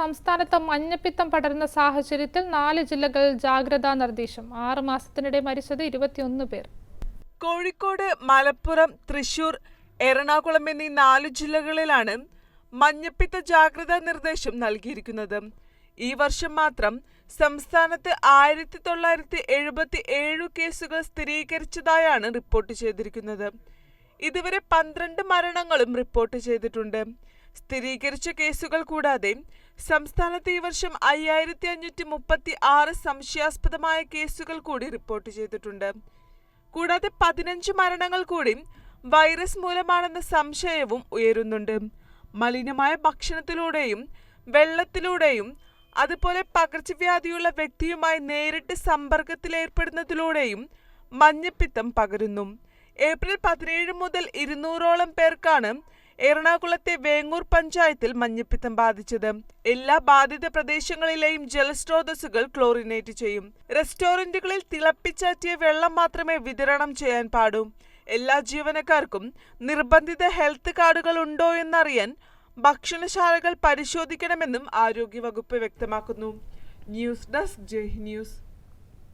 സംസ്ഥാനത്ത് മഞ്ഞപ്പിത്തം പടരുന്ന സാഹചര്യത്തിൽ നാല് ജില്ലകളിൽ ജാഗ്രതാ നിർദ്ദേശം. ആറ് മാസത്തിനിടെ മരിച്ചത് ഇരുപത്തിയൊന്ന് പേർ. കോഴിക്കോട് മലപ്പുറം തൃശൂർ എറണാകുളം എന്നീ നാല് ജില്ലകളിലാണ് മഞ്ഞപ്പിത്ത ജാഗ്രതാ നിർദ്ദേശം നൽകിയിരിക്കുന്നത്. ഈ വർഷം മാത്രം സംസ്ഥാനത്ത് ആയിരത്തി തൊള്ളായിരത്തി എഴുപത്തി ഏഴ് കേസുകൾ സ്ഥിരീകരിച്ചതായാണ് റിപ്പോർട്ട് ചെയ്തിരിക്കുന്നത്. ഇതുവരെ പന്ത്രണ്ട് മരണങ്ങളും റിപ്പോർട്ട് ചെയ്തിട്ടുണ്ട്. സ്ഥിരീകരിച്ച കേസുകൾ കൂടാതെ സംസ്ഥാനത്ത് ഈ വർഷം അയ്യായിരത്തി അഞ്ഞൂറ്റി മുപ്പത്തി ആറ് സംശയാസ്പദമായ കേസുകൾ കൂടി റിപ്പോർട്ട് ചെയ്തിട്ടുണ്ട്. കൂടാതെ പതിനഞ്ച് മരണങ്ങൾ കൂടി വൈറസ് മൂലമാണെന്ന സംശയവും ഉയരുന്നുണ്ട്. മലിനമായ ഭക്ഷണത്തിലൂടെയും വെള്ളത്തിലൂടെയും അതുപോലെ പകർച്ചവ്യാധിയുള്ള വ്യക്തിയുമായി നേരിട്ട് സമ്പർക്കത്തിലേർപ്പെടുന്നതിലൂടെയും മഞ്ഞപ്പിത്തം പകരുന്നു. ഏപ്രിൽ പതിനേഴ് മുതൽ ഇരുന്നൂറോളം പേർക്കാണ് എറണാകുളത്തെ വേങ്ങൂർ പഞ്ചായത്തിൽ മഞ്ഞപ്പിത്തം ബാധിച്ചത്. എല്ലാ ബാധിത പ്രദേശങ്ങളിലെയും ജലസ്രോതസ്സുകൾ ക്ലോറിനേറ്റ് ചെയ്യും. റെസ്റ്റോറന്റുകളിൽ തിളപ്പിച്ചാറ്റിയ വെള്ളം മാത്രമേ വിതരണം ചെയ്യാൻ പാടൂ. എല്ലാ ജീവനക്കാർക്കും നിർബന്ധിത ഹെൽത്ത് കാർഡുകൾ ഉണ്ടോ എന്നറിയാൻ ഭക്ഷണശാലകൾ പരിശോധിക്കണമെന്നും ആരോഗ്യവകുപ്പ് വ്യക്തമാക്കുന്നു. News desk Jai news.